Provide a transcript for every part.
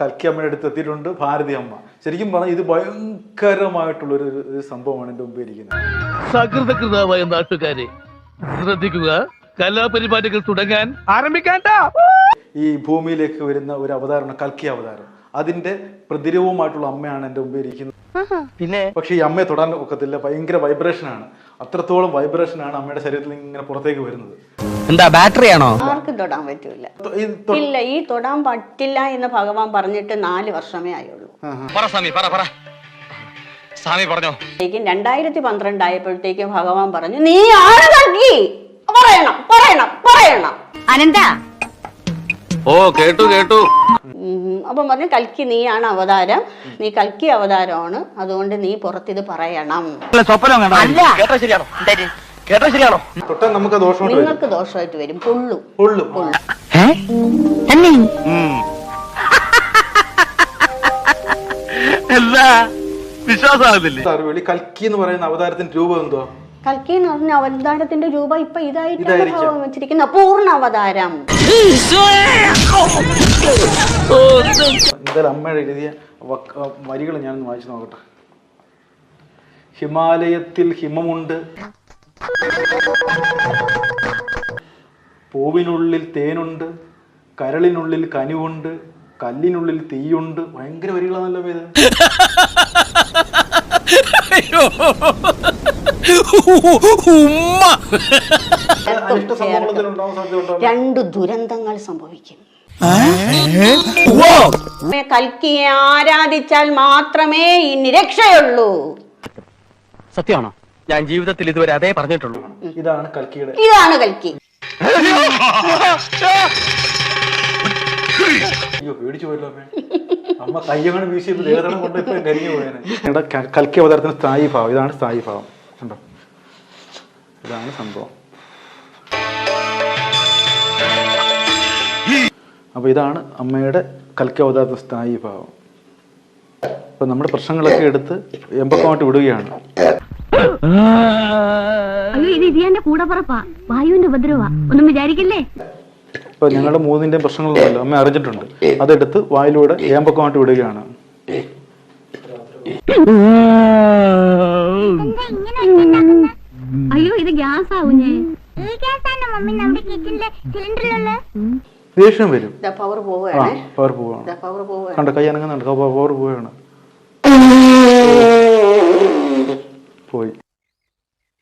കൽക്കി അമ്മയുടെ അടുത്ത് എത്തിയിട്ടുണ്ട്. ഭാരതി അമ്മ. ശരിക്കും പറഞ്ഞാൽ ഇത് ഭയങ്കരമായിട്ടുള്ള ഒരു സംഭവമാണ് എന്റെ മുമ്പിൽ ഇരിക്കുന്നത്. സകൃതകൃതമായ നാട്ടുകാരെ ശ്രദ്ധിക്കുക. കലാപരിപാടികൾ തുടങ്ങാൻ ആരംഭിക്കാട്ട ഈ ഭൂമിയിലേക്ക് വരുന്ന ഒരു അവതാരമാണ് കൽക്കി അവതാരം. അതിന്റെ പ്രതിരൂപമായിട്ടുള്ള അമ്മയാണ് എന്റെ മുമ്പിൽ ഇരിക്കുന്നത്. പിന്നെ? പക്ഷേ ഈ അമ്മയെ തൊടാൻ ഒക്കത്തില്ല. ഭയങ്കര വൈബ്രേഷൻ ആണ്. അത്രത്തോളം വൈബ്രേഷൻ ആണ് അമ്മയുടെ ശരീരത്തിൽ ഇങ്ങനെ പുറത്തേക്ക് വരുന്നത്. എന്താ ബാറ്ററി ആണോ? ആർക്കും തൊടാൻ പറ്റൂല. ഇല്ല ഈ തൊടാൻ പറ്റില്ല എന്ന് ഭഗവാൻ പറഞ്ഞിട്ട് നാല് വർഷമേ ആയുള്ളൂ. സ്വാമി പറഞ്ഞോ? രണ്ടായിരത്തി പന്ത്രണ്ട് ആയപ്പോഴത്തേക്കും ഭഗവാൻ പറഞ്ഞു നീ ആണ് കൽക്കി പറയണം പറയണം പറയണം. അനന്ത. ഓ കേട്ടു കേട്ടു. അപ്പം പറഞ്ഞു കൽക്കി നീയാണ് അവതാരം. നീ കൽക്കി അവതാരമാണ്. അതുകൊണ്ട് നീ പുറത്തിത് പറയണം. അല്ല കേട്ടോ ശരിയാണോ? തൊട്ടാൽ നമുക്ക് ദോഷമായിട്ട് വരും. നിങ്ങൾക്ക് ദോഷമായിട്ട് വരും. പൊള്ളും. പൊള്ളും. തന്നെ. എന്താ? വിശ്വാസമാകുന്നില്ലേ? അറിവിളി കൽക്കി എന്ന് പറയുന്ന അവതാരത്തിന്റെ രൂപം എന്തോ കൽക്കി എന്ന് പറഞ്ഞ അവതാരത്തിന്റെ രൂപ ഇപ്പൊ ഇതായിട്ടാണ് ഇതായിരിക്കും. ഭഗവാൻ വെച്ചിരിക്കുന്ന പൂർണ അവതാരം. എന്തായാലും അമ്മയുടെ എഴുതിയ വരികൾ ഞാൻ വായിച്ചു നോക്കട്ടെ. ഹിമാലയത്തിൽ ഹിമമുണ്ട്. പൂവിനുള്ളിൽ തേനുണ്ട് കരളിനുള്ളിൽ കനിവുണ്ട് കല്ലിനുള്ളിൽ തീയുണ്ട്. ഭയങ്കര വരികളാണല്ലോ സാധ്യതയുണ്ടോ രണ്ട് ദുരന്തങ്ങൾ സംഭവിക്കും. കൽക്കിയെ ആരാധിച്ചാൽ മാത്രമേ ഇനി രക്ഷയുള്ളൂ സത്യമാണോ? ഞാൻ ജീവിതത്തിൽ ഇതുവരെ അതേ പറഞ്ഞിട്ടുള്ളൂ. ഇതാണ് കൽക്കിയുടെ. ഇതാണ് കൽക്കി. അയ്യോ പേടിച്ചു പോയല്ലോ അമ്മേ. അമ്മ കയ്യങ്ങനെ വീശിയപ്പോൾ ദേഹത്തണം കൊണ്ട് ഇപ്പൊ കരിഞ്ഞു പോയേനെ. ഇവിടെ കൽക്കി അവതാരത്തിന് സ്ഥായി ഭാവം. ഇതാണ് സ്ഥായി ഭാവം. കണ്ടോ? ഇതാണ് സംഭവം. അപ്പൊ ഇതാണ് അമ്മയുടെ കൽക്കി അവതാരത്തിന് സ്ഥായി ഭാവം. അപ്പൊ നമ്മുടെ പ്രശ്നങ്ങളൊക്കെ എടുത്ത് എമ്പക്കമായിട്ട് വിടുകയാണ്. അയ്യോ ഇത് ഇതിയാന്റെ കൂടെ പറപ്പാ വായുവിന്റെ ഉപദ്രവാ ഒന്നും വിചാരിക്കല്ലേ? ഇപ്പൊ ഞങ്ങളുടെ മൂന്നിന്റെയും പ്രശ്നങ്ങളൊന്നുമല്ലോ അമ്മ അറിഞ്ഞിട്ടുണ്ട്. അതെടുത്ത് വായിലൂടെ ഏമ്പക്കമായിട്ട് വിടുകയാണ്. അയ്യോ ഇത് ഗ്യാസ് ആവുഞ്ഞേ ദേഷ്യം വരും. ഇതാ പവർ പോവുകയാണ്. പവർ ഇതാ പോവുകയാണ്. കണ്ട കൈ അനങ്ങുന്നുണ്ട്. പവർ പോവുകയാണ്. പോയി.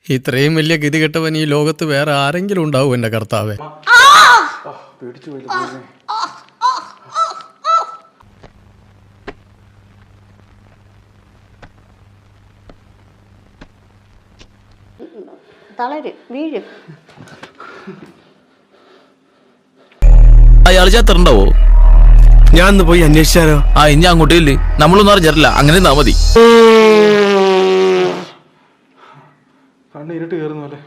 ഇത്രയും വലിയ ഗതി കെട്ടവൻ ഈ ലോകത്ത് വേറെ ആരെങ്കിലും ഉണ്ടാവും എന്റെ കർത്താവെ. തളരും വീഴും. അയാൾ ചത്തുണ്ടാവോ? ഞാൻ ഒന്ന് പോയി അന്വേഷിച്ചാലോ? ആ ഇനി അങ്ങോട്ടില്ലേ നമ്മളൊന്നും അറിഞ്ഞിട്ടില്ല. അങ്ങനെ നിന്നാ മതി. കണ്ണ് ഇരുട്ട് കയറുന്ന പോലെ.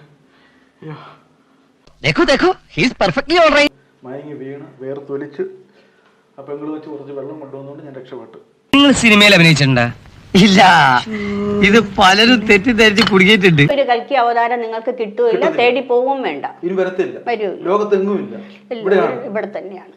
മയങ്ങി വീണ് വേർത്തൊലിച്ച് ആ പെങ്ങൾ വെച്ച് കുറച്ച് വെള്ളം കൊണ്ടുവന്നുകൊണ്ട് ഞാൻ രക്ഷപ്പെട്ടു. നിങ്ങൾ സിനിമയിൽ അഭിനയിച്ചിട്ടുണ്ടോ? ഇല്ല. ഇത് പലരും തെറ്റിദ്ധരിച്ച് കുടുങ്ങിയിട്ടുണ്ട്. ഒരു കൽക്കി അവതാരം നിങ്ങൾക്ക് കിട്ടുകയില്ല തേടി പോവും വേണ്ട. ഇനി വരത്തില്ല. ലോകത്തെങ്ങുമില്ല. ഇവിടെയാണ്. ഇവിടെ തന്നെയാണ്.